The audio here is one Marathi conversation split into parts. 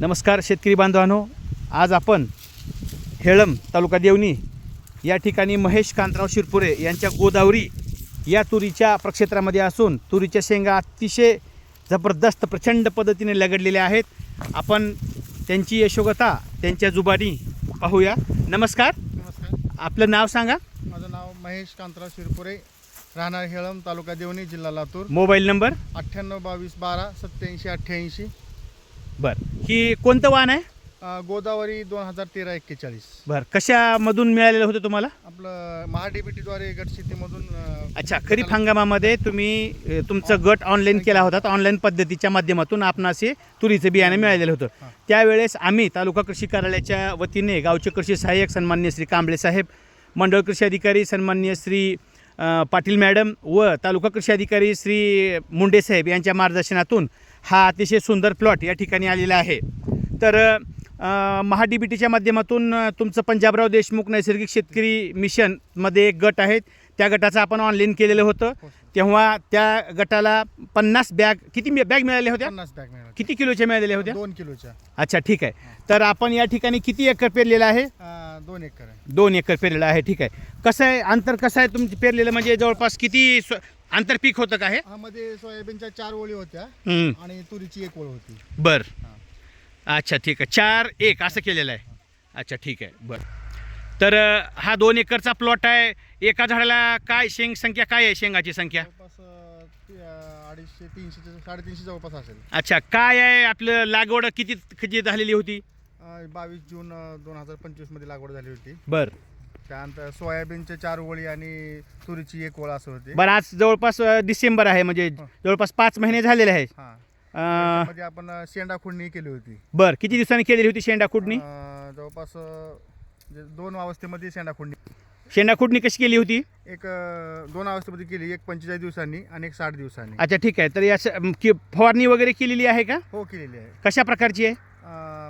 नमस्कार शेतकरी बांधवांनो. आज आपण हेळम तालुका देवणी या ठिकाणी महेश कांतराव शिरपुरे यांच्या गोदावरी या तुरीच्या प्रक्षेत्रामध्ये असून तुरीच्या शेंगा अतिशय जबरदस्त प्रचंड पद्धतीने लगडलेल्या आहेत. आपण त्यांची यशोगता त्यांच्या जुबानी पाहूया. नमस्कार. नमस्कार. आपलं नाव सांगा. माझं नाव महेश कांतराव शिरपुरे राहणार हेळम तालुका देवणी जिल्हा लातूर. Mobile number? अठ्ठ्याण्णव बावीस बारा सत्याऐंशी अठ्ठ्याऐंशी. बरं. ही कोणतं वाहन आहे? अं, गोदावरी दोन हजार तेरा एक्केचाळीस. बरं कशामधून मिळालेलं होतं तुम्हाला? आपलं महाडीबीटीद्वारे गट शेतीमधून अं, अच्छा खरीप हंगामामध्ये तुम्ही अ, तुमचं गट ऑनलाईन केला होता ऑनलाईन पद्धतीच्या माध्यमातून आपणासे तुरीचं बियाणं मिळालेलं होतं. त्यावेळेस आम्ही तालुका कृषी कार्यालयाच्या वतीने गावचे कृषी सहाय्यक सन्मान्य श्री कांबळे साहेब मंडळ कृषी अधिकारी सन्मान्य श्री अ, पाटील मॅडम व तालुका कृषी अधिकारी श्री मुंडे साहेब यांच्या मार्गदर्शनातून हा अतिशय सुंदर प्लॉट या ठिकाणी आलेला आहे. तर अ, महाडीबीटीच्या माध्यमातून अ, तुमचं पंजाबराव देशमुख नैसर्गिक शेतकरी मिशनमध्ये एक गट आहेत. त्या गटाचं आपण ऑनलाईन केलेलं होतं. हो, तेव्हा त्या गटाला पन्नास बॅग किती बॅग मिळाल्या होत्या? पन्नास बॅग मिळाले किती किलोच्या मिळालेल्या होत्या? दोन किलोच्या. अच्छा ठीक आहे. तर आपण या ठिकाणी किती एकर पेरलेलं आहे? दोन एकर आहे. दोन एकर पेरलेलं आहे ठीक आहे. कसं आहे अंतर कसं आहे तुमचं पेरलेलं? म्हणजे जवळपास किती स्व- आंतरपीक होतं का हे? हा मध्ये सोयाबीनच्या चार ओळी होत्या हम्म, आणि तुरीची एक ओळ होती. बर. हां. अच्छा ठीक आहे. चार एक असं केलेलं आहे. अच्छा ठीक आहे. बरं. तर अं, हा दोन एकरचा प्लॉट आहे. एका झाडाला काय शेंग संख्या काय आहे शेंगाची संख्या? जवळपास अं, ती, अं, अडीचशे तीनशे साडेतीनशे जवळपास असेल. अच्छा काय आहे? आपलं लागवड किती किती झालेली होती? अं, बावीस जून दोन हजार पंचवीसमध्ये लागवड झाली होती. बरं. त्यानंतर सोयाबीनचे चार ओळी आणि तुरीची एक ओळ असं होते. बरं आज जवळपास अं, डिसेंबर आहे म्हणजे. जवळपास पाच महिने झालेले आहे हा. अं, आपण शेंडा खुडणी केली होती. बरं किती दिवसांनी केलेली होती शेंडा खुडणी? अं, जवळपास अं, म्हणजे दोन अवस्थेमध्ये शेंडा खुडणी. शेंडा खुडणी कशी केली होती? एक अं, दोन अवस्थेमध्ये केली एक पंचेचाळीस दिवसांनी आणि एक साठ दिवसांनी. अच्छा ठीक आहे. तर या स- अं, की फवारणी वगैरे केलेली आहे का? हो केलेली आहे. कशा प्रकारची आहे?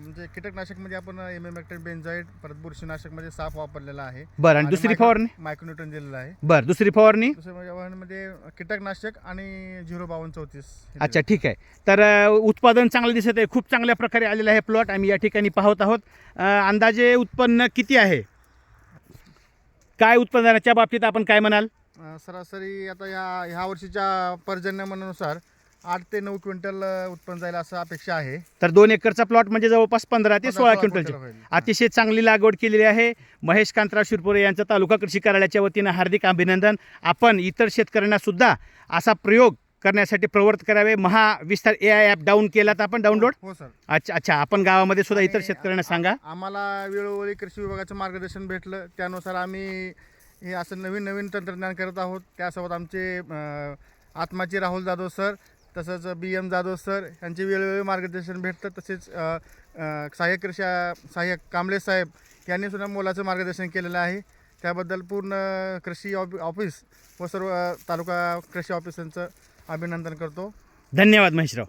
म्हणजे कीटकनाशकमध्ये आपण एम एम बेंजाईड परत बुरशीनाशकमध्ये साफ वापरलेला आहे. बरं आणि दुसरी फवारणी? मायक्रोन्यूटन दिलेलं आहे. बरं दुसरी फवारणी? दुसऱ्या म्हणजे कीटकनाशक आणि झिरो बावन्न चौतीस अच्छा ठीक आहे. तर उत्पादन चांगलं दिसत आहे. खूप चांगल्या प्रकारे आलेलं आहे प्लॉट. आम्ही या ठिकाणी पाहत आहोत. अंदाजे उत्पन्न किती आहे? काय उत्पादनाच्या बाबतीत आपण काय म्हणाल? सरासरी आता ह्या ह्या वर्षीच्या पर्जन्यमानानुसार आठ ते नऊ क्विंटल उत्पन्न जाईल असं अपेक्षा आहे. तर दोन एकरचा प्लॉट म्हणजे जवळपास पंधरा ते सोळा क्विंटलचे. क्विंटल. अतिशय चांगली लागवड केलेली आहे. महेश कांतराव शिरपुरे यांचं तालुका कृषी कार्यालयाच्या वतीनं हार्दिक अभिनंदन. आपण इतर शेतकऱ्यांना सुद्धा असा प्रयोग करण्यासाठी प्रवृत्त करावे. Mahavistaar A I app down केलात आपण डाउनलोड हो सर अच्छा अच्छा. आपण गावामध्ये सुद्धा इतर शेतकऱ्यांना सांगा. आम्हाला वेळोवेळी कृषी विभागाचं मार्गदर्शन भेटलं. त्यानुसार आम्ही हे असं नवीन नवीन तंत्रज्ञान करत आहोत. त्यासोबत आमचे आत्माचे राहुल जाधव सर तसंच बी एम जाधव सर यांचे वेळोवेळी मार्गदर्शन भेटतं. तसेच सहाय्यक कृषी सहाय्यक कांबळे साहेब यांनी सुद्धा मोलाचं मार्गदर्शन केलेलं आहे. त्याबद्दल पूर्ण कृषी ऑफि ऑफिस व सर्व तालुका कृषी ऑफिसांचं अभिनंदन करतो. धन्यवाद महेशराव.